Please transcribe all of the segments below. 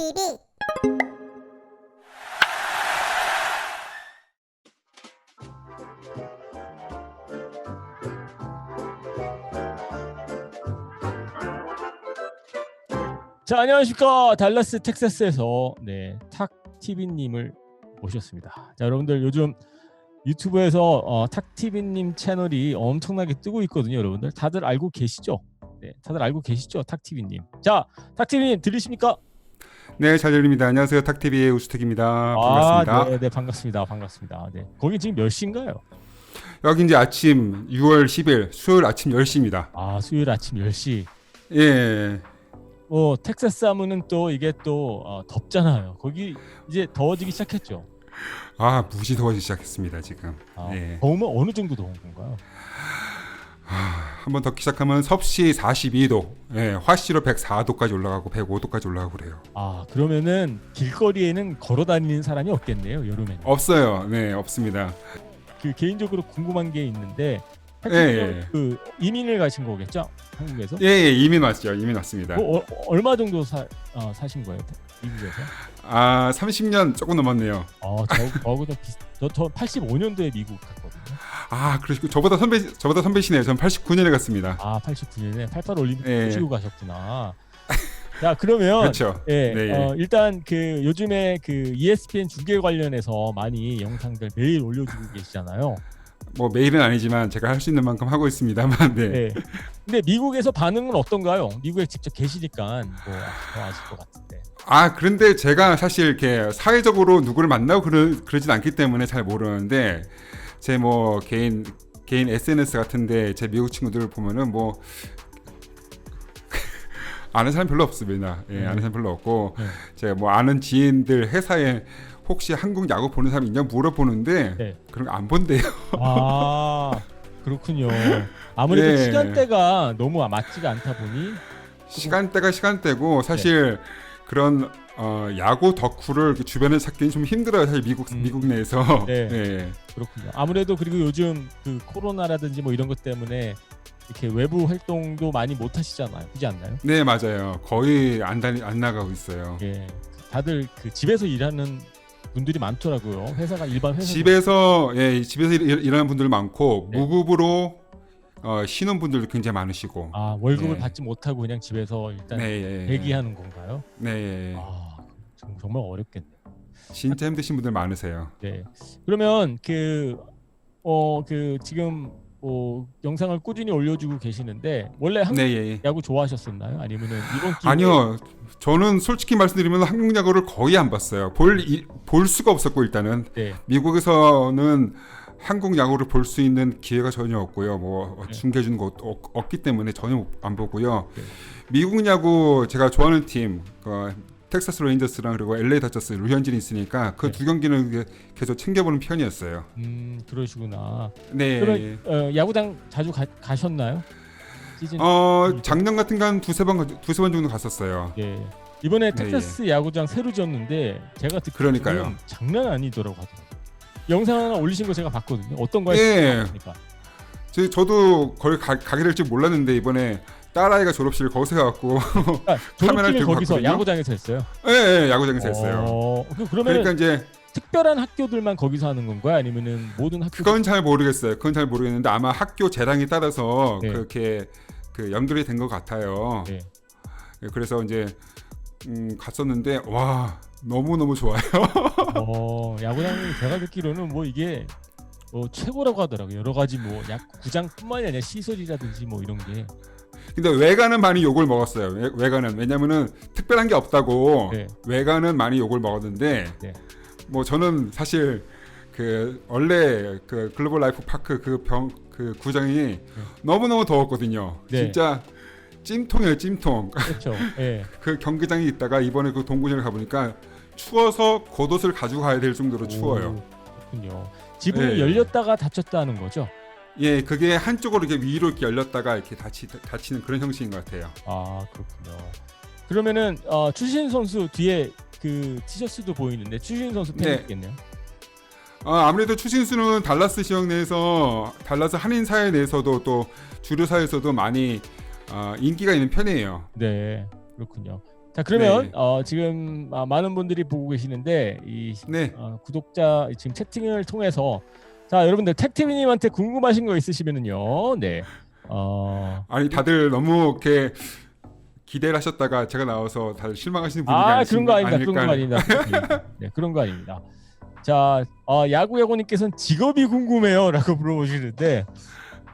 TV 자 안녕하십니까 달라스 텍사스에서 네탁 TV님을 모셨습니다. 자 여러분들 요즘 유튜브에서 어, 탁 TV님 채널이 엄청나게 뜨고 있거든요, 여러분들 다들 알고 계시죠? 네, 다들 알고 계시죠, 탁 TV님. 자 탁 TV님 들리십니까? 네, 잘 들립니다. 안녕하세요. 탁TV의 우수택입니다. 반갑습니다. 아, 네, 네 반갑습니다, 반갑습니다. 네, 거기 지금 몇 시인가요? 여기 이제 아침 6월 10일 수요일 아침 10시입니다. 아 수요일 아침 10시. 예. 뭐 텍사스 하면은 또 이게 또 어, 덥잖아요. 거기 이제 더워지기 시작했죠. 아, 무지 더워지기 시작했습니다, 지금. 아, 예. 더우면 어느 정도 더운 건가요? 한 번 더 시작하면 섭씨 42도, 예, 화씨로 104도까지 올라가고 105도까지 올라가고 그래요. 아 그러면은 길거리에는 걸어 다니는 사람이 없겠네요 여름에는 없어요. 네, 없습니다. 그 개인적으로 궁금한 게 있는데 예, 예. 그 이민을 가신 거겠죠 한국에서 예, 예, 이민 왔죠. 이민 왔습니다. 뭐, 어, 얼마 정도 사, 어, 사신 거예요 미국에서 아, 30년 조금 넘었네요. 어저 저보다 비슷 저, 저 85년도에 미국 갔거든요 아, 그러시고 저보다 선배 저보다 선배시네요. 전 89년에 갔습니다. 아 89년에 88 올림픽 예. 보시고 가셨구나 자 그러면 그렇죠. 예, 네, 예. 어, 일단 그 요즘에 그 ESPN 중계 관련해서 많이 영상들 매일 올려주고 계시잖아요. 뭐 매일은 아니지만 제가 할 수 있는 만큼 하고 있습니다만 네. 네. 근데 미국에서 반응은 어떤가요? 미국에 직접 계시니까 뭐더 아실 것 같은데. 아 그런데 제가 사실 이렇게 사회적으로 누구를 만나고 그러, 그러진 않기 때문에 잘 모르는데 제 뭐 개인 개인 SNS 같은데 제 미국 친구들 보면은 뭐 아는 사람 별로 없습니다. 예, 음. 아는 사람 별로 없고 네. 제가 뭐 아는 지인들 회사에 혹시 한국 야구 보는 사람 있냐 물어보는데 네. 그런 거 안 본대요. 아 그렇군요. 아무래도 예. 시간대가 너무 맞지가 않다 보니 시간대가 시간대고 사실 그런 어, 야구 덕후를 주변에 찾기는 좀 힘들어요. 사실 미국 음. 미국 내에서. 네. 예. 그렇군요. 아무래도 그리고 요즘 그 코로나라든지 뭐 이런 것 때문에 이렇게 외부 활동도 많이 못 하시잖아요. 그렇지 않나요? 네 맞아요. 거의 안 다니 안 나가고 있어요. 예. 다들 그 집에서 일하는 분들이 많더라고요. 회사가 일반 회사 집에서 예 집에서 일, 일- 일하는 분들 많고 네. 무급으로 어, 쉬는 분들도 굉장히 많으시고. 아 월급을 네. 받지 못하고 그냥 집에서 일단 네. 예. 대기하는 건가요? 네. 예. 아 정- 정말 어렵겠네요. 진짜 힘드신 분들 많으세요. 네. 그러면 그 어 그 지금 뭐 영상을 꾸준히 올려주고 계시는데 원래 한국 네. 예. 예. 야구 좋아하셨었나요? 아니면은 이번 기회에 아니요. 저는 솔직히 말씀드리면 한국 야구를 거의 안 봤어요. 볼, 이- 볼 수가 없었고 일단은 네. 미국에서는 한국 야구를 볼 수 있는 기회가 전혀 없고요. 뭐 네. 중계 주는 거 없- 없기 때문에 전혀 안 보고요. 네. 미국 야구 제가 좋아하는 팀 어, 텍사스 레인저스랑 그리고 LA 다저스 류현진이 있으니까 그 네. 두 경기는 계속 챙겨보는 편이었어요. 음 그러시구나. 네. 그럼 어, 야구장 자주 가, 가셨나요? 시즌 어 작년 같은 건 두세 번 두세 번 정도 갔었어요. 예. 이번에 네, 텍사스 야구장 새로 지었는데 제가 듣기로는. 장난 아니더라고 하더라고요. 영상 하나 올리신 거 제가 봤거든요. 어떤 거에 예. 그러니까. 저, 저도 거기 가, 가게 될줄 몰랐는데 이번에 딸아이가 졸업식을 거기서 해갖고 그러니까 카메라를 들고 거기서 갔거든요. 야구장에서 했어요. 예, 예, 야구장에서 했어요. 어, 그- 그러면 그러니까 이제 특별한 학교들만 거기서 하는 건가요? 아니면은 모든 학교 그건 잘 모르겠어요. 그건 잘 모르겠는데 아마 학교 재량에 따라서 네. 그렇게 그 연결이 된 것 같아요. 네. 예, 그래서 이제 음, 갔었는데 와 너무 너무 좋아요. 어, 야구장이 제가 듣기로는 뭐 이게 뭐 최고라고 하더라고요. 여러 가지 뭐 야구장뿐만이 아니라 시설이라든지 뭐 이런 게 근데 외관은 많이 욕을 먹었어요. 외, 외관은 왜냐면은 특별한 게 없다고 네. 외관은 많이 욕을 먹었는데 네. 뭐 저는 사실 그 원래 그 글로벌 라이프 파크 그병그 구장이 너무 너무 더웠거든요. 네. 진짜 찜통이에요, 찜통. 그렇죠. 예. 그 경기장에 있다가 이번에 그 동구장을 가보니까 추워서 겉옷을 가지고 가야 될 정도로 추워요. 오, 그렇군요. 지붕이 네. 열렸다가 닫혔다는 거죠. 예, 그게 한쪽으로 이렇게 위로 이렇게 열렸다가 이렇게 닫히, 닫히는 그런 형식인 것 같아요. 아 그렇군요. 그러면은 어, 추신 선수 뒤에 그 티셔츠도 보이는데 추신 선수 네. 팬이겠네요. 어, 아무래도 추신수는 달라스 지역 내에서 달라스 한인 사회 내에서도 또 주류 사회에서도 많이 어, 인기가 있는 편이에요. 네, 그렇군요. 자 그러면 네. 어, 지금 아, 많은 분들이 보고 계시는데 이 네. 어, 구독자 지금 채팅을 통해서 자 여러분들 택티비님한테 궁금하신 거 있으시면은요. 네. 어, 아니 다들 너무 이렇게 기대를 하셨다가 제가 나와서 다들 실망하시는 분위기 아 그런 거 아닙니다. 그런 거 아닐까. 아닙니다. 네 그런 거 아닙니다. 자 어, 야구 야구님께서는 직업이 궁금해요라고 물어보시는데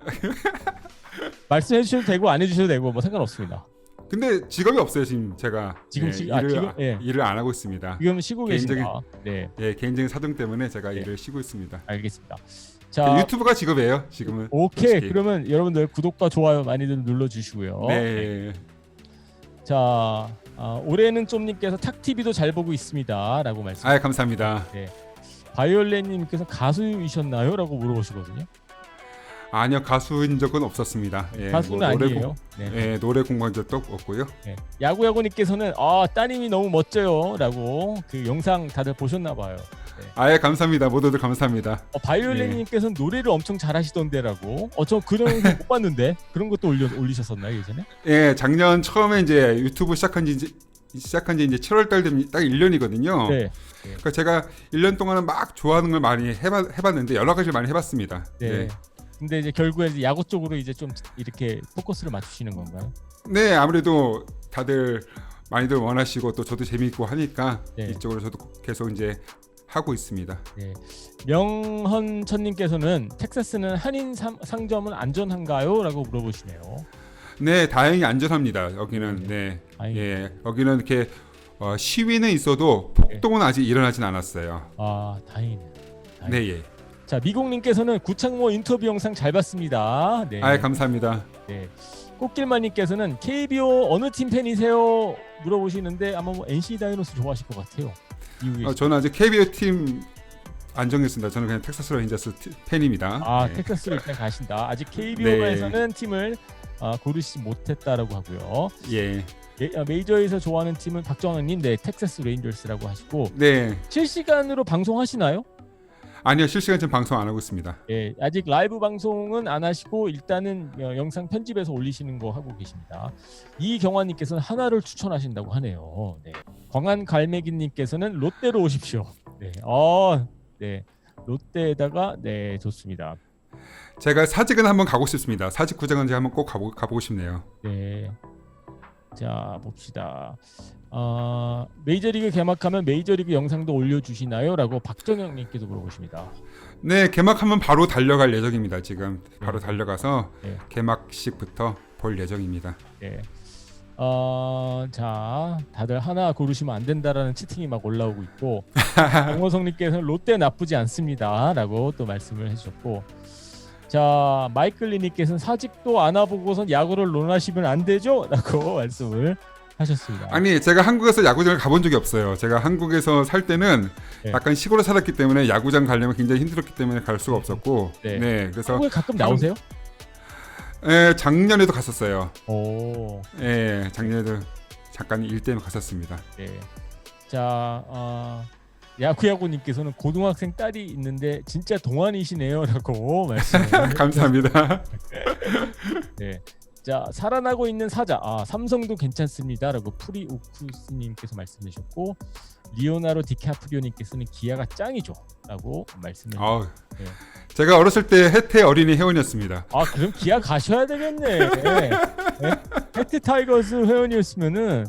말씀해 주셔도 되고 안 해주셔도 되고 뭐 상관없습니다. 근데 직업이 없어요 지금 제가 지금 예, 시- 아, 일을, 지금? 예. 일을 안 하고 있습니다. 지금 쉬고 개인적인- 계십니다. 네 예, 개인적인 사정 때문에 제가 네. 일을 쉬고 있습니다. 알겠습니다. 그자 유튜브가 직업이에요 지금은. 오케이 솔직히. 그러면 여러분들 구독과 좋아요 많이들 눌러주시고요. 네. 자 아, 올해는 좀님께서 탁 TV도 잘 보고 있습니다라고 말씀. 아 감사합니다. 바이올렛님께서 가수이셨나요?라고 물어보시거든요. 아니요 가수인 적은 없었습니다. 예, 가수는 뭐 노래 아니에요. 공- 네. 예, 노래 공부한 적도 없고요. 네. 야구 야구님께서는 아 따님이 너무 멋져요라고 그 영상 다들 보셨나 봐요. 아예 감사합니다. 모두들 감사합니다. 어, 바이올렛님께서는 노래를 엄청 잘하시던데라고. 어저 그런 거못 봤는데 그런 것도 올려 올리셨었나요 예전에? 예, 작년 처음에 이제 유튜브 시작한 지 이제 시작한 지 이제 7월 달 되면 딱 1년이거든요. 네. 그러니까 제가 1년 동안은 막 좋아하는 걸 많이 해봤, 해봤는데 여러 가지를 많이 해봤습니다. 네. 예. 근데 이제 결국에 이제 야구 쪽으로 이제 좀 이렇게 포커스를 맞추시는 건가요? 네, 아무래도 다들 많이들 원하시고 또 저도 재미있고 하니까 네. 이쪽으로 저도 계속 이제 하고 있습니다. 네. 명헌천님께서는 텍사스는 한인 삼- 상점은 안전한가요?라고 물어보시네요. 네, 다행히 안전합니다. 여기는 네, 아니, 예, 여기는 이렇게 어, 시위는 있어도 폭동은 아직 일어나진 않았어요. 아 다행이네. 네, 예. 자 미국님께서는 구창모 인터뷰 영상 잘 봤습니다. 네. 아, 감사합니다. 네. 꽃길마님께서는 KBO 어느 팀 팬이세요? 물어보시는데 아마 뭐 NC 다이노스 좋아하실 것 같아요. 어, 저는 아직 KBO 팀 안정했습니다. 저는 그냥 텍사스 레인저스 티- 팬입니다. 아 네. 텍사스로 일단 가신다. 아직 KBO에서는 팀을 아, 고르지 못했다라고 하고요. 예, 예, 아, 메이저에서 좋아하는 팀은 박정환님, 네 텍사스 레인저스라고 하시고 네. 실시간으로 방송하시나요? 아니요, 실시간 지금 방송 안 하고 있습니다. 예, 아직 라이브 방송은 안 하시고 일단은 어, 영상 편집해서 올리시는 거 하고 계십니다. 이경환님께서는 하나를 추천하신다고 하네요. 네. 광안 갈매기님께서는 롯데로 오십시오. 네, 어, 네, 롯데에다가 네 좋습니다. 제가 사직은 한번 가고 싶습니다. 사직 구장은 제가 한번 꼭 가보, 가보고 싶네요. 네, 자 봅시다. 어, 메이저리그 개막하면 메이저리그 영상도 올려주시나요?라고 박정영님께서 물어보십니다. 네, 개막하면 바로 달려갈 예정입니다. 지금 바로 달려가서 네. 개막식부터 볼 예정입니다. 네. 어, 자, 다들 하나 고르시면 안 된다라는 채팅이 막 올라오고 있고 정호성님께서는 롯데 나쁘지 않습니다라고 또 말씀을 해주셨고 자 마이클리님께서는 사직도 안 와보고선 야구를 논하시면 안 되죠라고 말씀을 하셨습니다. 아니, 제가 한국에서 야구장을 가본 적이 없어요. 제가 한국에서 살 때는 네. 약간 시골에 살았기 때문에 야구장 가려면 굉장히 힘들었기 때문에 갈 수가 없었고, 네. 네, 그래서 한국에 가끔 나오세요? 예, 작년에도 갔었어요. 오, 예, 작년에도 잠깐 일 때문에 갔었습니다. 네. 자, 어, 야구야구님께서는 고등학생 딸이 있는데 진짜 동안이시네요라고 말씀을 감사합니다. 네. 자 살아나고 있는 사자 아 삼성도 괜찮습니다라고 프리 우쿠스님께서 말씀해주셨고 리오나르 디카프리오님께서는 기아가 짱이죠라고 말씀해. 아, 네. 제가 어렸을 때 해태 어린이 회원이었습니다. 아 그럼 기아 가셔야 되겠네. 네. 해트 타이거스 회원이었으면은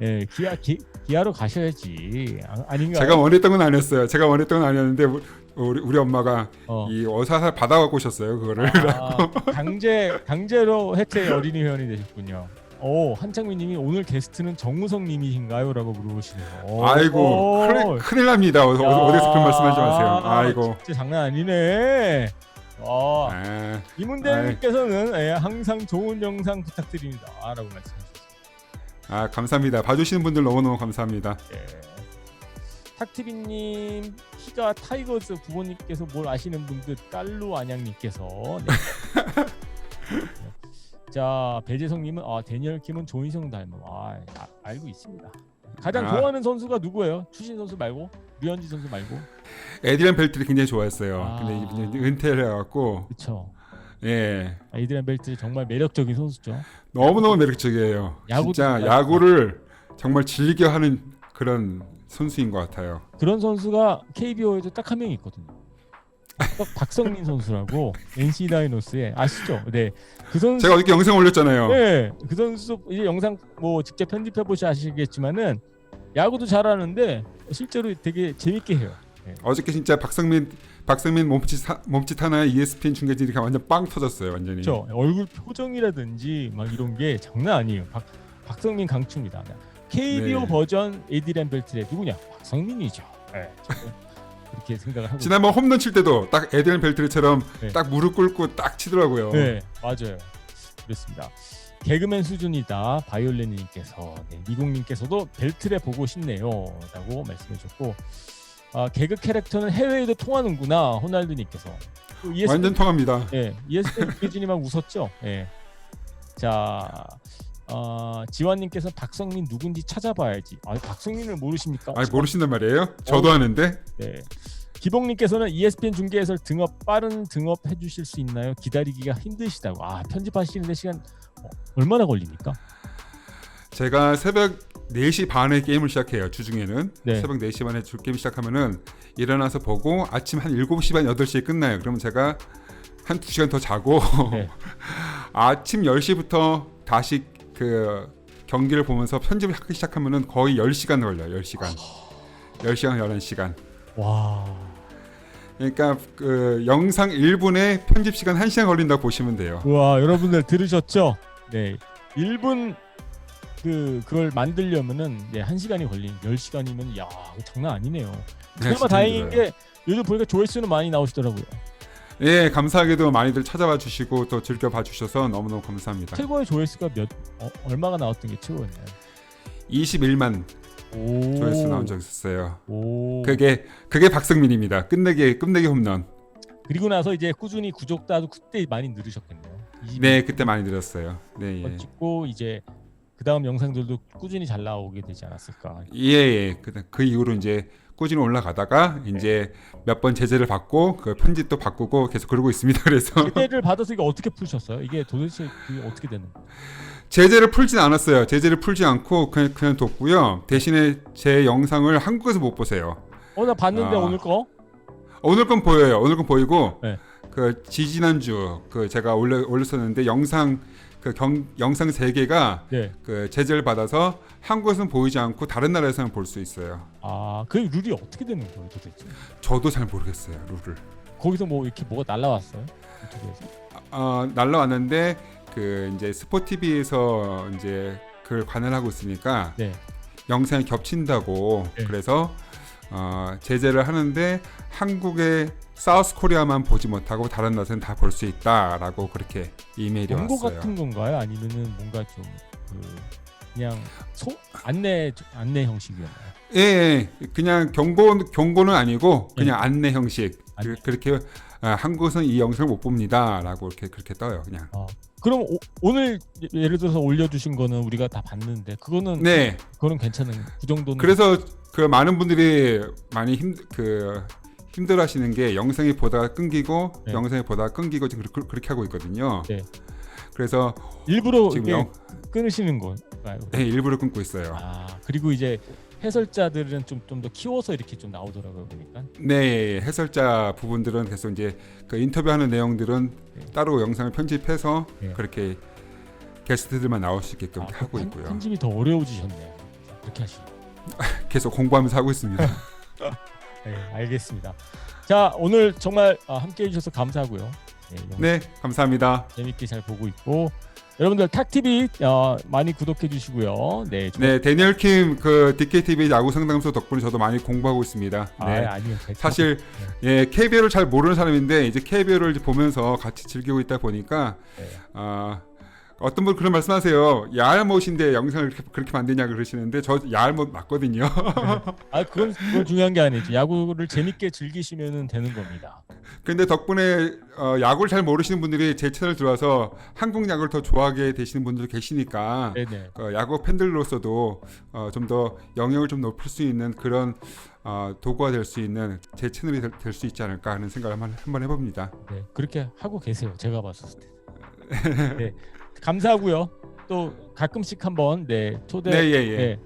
예 기아 기, 기아로 가셔야지 아, 아닌가? 제가 원했던 건 아니었어요. 제가 원했던 건 아니었는데 우- 우리, 우리 엄마가 어. 이 어사사 받아갖고 오셨어요. 그거를. 아, 강제 강제로 해태 어린이 회원이 되셨군요. 오 한창민님이 오늘 게스트는 정우성님이신가요?라고 물어보시네요. 아이고 오. 큰일, 큰일 납니다. 어디, 야. 어디서 그런 말씀하지 마세요. 아이고. 진짜 장난 아니네. 어, 아, 이문대님께서는 예, 항상 좋은 영상 부탁드립니다.라고 말씀하셨습니다. 아 감사합니다. 봐주시는 분들 너무너무 감사합니다. 예. 탁티비님 키가 타이거즈 부모님께서 뭘 아시는 분들 깔루 안양님께서 네. 자 배재성님은 아 데니얼 킴은 조인성 닮음 아, 아 알고 있습니다. 가장 아. 좋아하는 선수가 누구예요? 추신 선수 말고 류현진 선수 말고 에디란 벨트를 굉장히 좋아했어요. 아. 근데 이분이 은퇴를 해갖고 그렇죠. 예 아 이드리안 벨트 정말 매력적인 선수죠. 너무너무 매력적이에요. 야구도 진짜 정말 야구를 정말 즐겨 하는 그런 선수인 것 같아요. 그런 선수가 KBO에도 딱 한 명 있거든요. 딱 박성민 선수라고 NC 다이노스에 아시죠? 네. 그 선수 제가 어저께 영상 올렸잖아요. 네. 그 선수 이제 영상 뭐 직접 편집해 보시 아시겠지만은 야구도 잘하는데 실제로 되게 재밌게 해요. 어저께 진짜 박성민 박성민 몸짓 사- 몸짓 하나에 ESPN 중계진이 완전 빵 터졌어요. 완전히. 그렇죠. 얼굴 표정이라든지 막 이런 게 장난 아니에요. 박 박성민 강추입니다. KBO 네. 버전 에디란 벨트의 누구냐? 박성민이죠. 네. 저는 그렇게 생각을 하고 지난번 홈런 칠 때도 딱 에드리안 벨트리처럼 네. 딱 무릎 꿇고 딱 치더라고요. 네, 맞아요. 그렇습니다. 개그맨 수준이다 바이올린님께서 네, 미국님께서도 벨트레 보고 싶네요라고 말씀해주셨고 아, 개그 캐릭터는 해외에도 통하는구나 호날두님께서 또 ESPN, 완전 통합니다. 예, ESPN 기준이 막 웃었죠. 예. 자, 어, 지환님께서 박성민 누군지 찾아봐야지. 아, 박성민을 모르십니까? 아니 모르신단 말이에요? 저도 어. 하는데 네. 기봉님께서는 ESPN 중계 해설 등업 빠른 등업 해주실 수 있나요? 기다리기가 힘드시다고. 아 편집하시는데 시간 어, 얼마나 걸립니까? 제가 새벽 4시 반에 게임을 시작해요. 주중에는 네. 새벽 4시 반에 주 게임 시작하면은 일어나서 보고 아침 한 7시 반 8시에 끝나요. 그러면 제가 한 2시간 더 자고 네. 아침 10시부터 다시 그 경기를 보면서 편집을 하기 시작하면은 거의 10시간 걸려요. 10시간. 10시간 11시간. 와. 그러니까 그 영상 1분에 편집 시간 1시간 걸린다고 보시면 돼요. 와 여러분들 들으셨죠? 네. 1분 그 그걸 만들려면은 네, 1시간이 걸린 10시간이면 야, 장난 아니네요. 네, 그나마 다행인 힘들어요. 게 요즘 보니까 조회수는 많이 나오시더라고요. 예, 감사하게도 많이들 찾아봐 주시고 또 즐겨 봐 주셔서 너무너무 감사합니다. 최고의 조회수가 몇 어, 얼마가 나왔던 게 최고였나요? 21만 오. 조회수 나온 적 있었어요. 오. 그게 그게 박성민입니다. 끝내기 끝내기 홈런. 그리고 나서 이제 꾸준히 구독자도 그때 많이 늘으셨겠네요. 20 네, 그때 많이 들었어요. 네, 번 예. 찍고 이제 그 다음 영상들도 꾸준히 잘 나오게 되지 않았을까. 예, 예. 그, 그 이후로 이제 꾸준히 올라가다가 이제 몇 번 제재를 받고 그 편집도 바꾸고 계속 그러고 있습니다. 그래서 제대를 받아서 이게 어떻게 푸셨어요? 이게 도대체 그게 어떻게 되는 거예요? 제재를 풀진 않았어요. 제재를 풀지 않고 그냥 그냥 뒀고요. 대신에 제 영상을 한국에서 못 보세요. 어 나 봤는데 아. 오늘 거. 오늘 건 보여요. 오늘 건 보이고 네. 그 지지난주 그 제가 올려 올렸었는데 영상 그 경, 영상 세 개가 네. 그 제재를 받아서 한국에서는 보이지 않고 다른 나라에서는 볼 수 있어요. 아 그 룰이 어떻게 되는 거예요 도대체? 저도 잘 모르겠어요 룰을. 거기서 뭐 이렇게 뭐가 날라왔어요? 유튜브에서? 어, 날라왔는데 그 이제 스포티비에서 이제 그걸 관할하고 있으니까 네. 영상이 겹친다고 네. 그래서 어, 제재를 하는데 한국의 사우스 코리아만 보지 못하고 다른 나라는 다 볼 수 있다라고 그렇게 이메일이 광고 왔어요. 같은 건가요? 아니면은 뭔가 좀그소 안내 안내 형식이었나요? 예, 예, 그냥 경고 경고는 아니고 그냥 네. 안내 형식 안내. 그, 렇게 아, 한국에서는 이 영상을 못 봅니다라고 이렇게 그렇게 떠요 그냥. 그럼 오, 늘 예를 들어서 올려주신 거는 우리가 다 봤는데 그거는 네, 그거는 괜찮은 그 정도는 그래서 그 많은 분들이 많이 힘그 힘들어하시는 게 영상이 보다가 끊기고 네. 영상이 보다가 끊기고 지금 그 렇게, 그렇게 하고 있거든요. 네. 그래서 일부러 지금 영, 끊으시는 건가요? 네, 일부러 끊고 있어요. 아 그리고 이제 해설자들은 좀 좀 더 키워서 이렇게 좀 나오더라고요 보니까. 네, 해설자 부분들은 계속 이제 그 인터뷰하는 내용들은 네. 따로 영상을 편집해서 네. 그렇게 게스트들만 나올 수 있게끔 아, 하고 편- 있고요. 편집이 더 어려워지셨네요. 그렇게 하시면. 계속 공부하면서 하고 있습니다. 네, 알겠습니다. 자 오늘 정말 아, 함께 해 주셔서 감사하고요. 네, 네, 감사합니다. 재밌게 잘 보고 있고 여러분들 탁 TV 어, 많이 구독해 주시고요. 네, 좀- 네, 대니얼 킴그 DKTV 야구 상담소 덕분에 저도 많이 공부하고 있습니다. 아, 네. 아니요. 제- 사실 예, KBO를 잘 모르는 사람인데 이제 KBO를 보면서 같이 즐기고 있다 보니까 네. 아 어떤 분 그런 말씀하세요. 야알못인데 영상을 그렇게, 그렇게 만드냐 그러시는데 저 야알못 맞거든요. 아 그건 그건 중요한 게 아니죠. 야구를 재밌게 즐기시면 되는 겁니다. 근데 덕분에 어, 야구를 잘 모르시는 분들이 제 채널 들어와서 한국 야구를 더 좋아하게 되시는 분들 계시니까. 어, 야구 팬들로서도 어, 좀더 영역을 좀 높일 수 있는 그런 어, 도구가 될 수 있는 제 채널이 될 수 있지 않을까 하는 생각을 한번, 한번 해봅니다. 네, 그렇게 하고 계세요. 제가 봤을 때. 네, 감사하고요. 또 가끔씩 한번 네 초대 네, 예, 예. 네,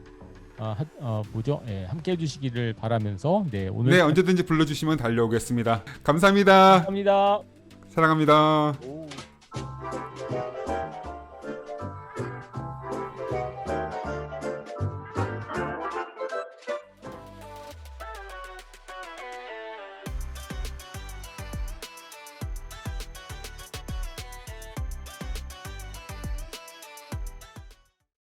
어, 하, 어, 뭐죠? 예, 함께 해주시기를 바라면서 네 오늘 네 언제든지 불러주시면 달려오겠습니다. 감사합니다. 감사합니다. 사랑합니다. 오.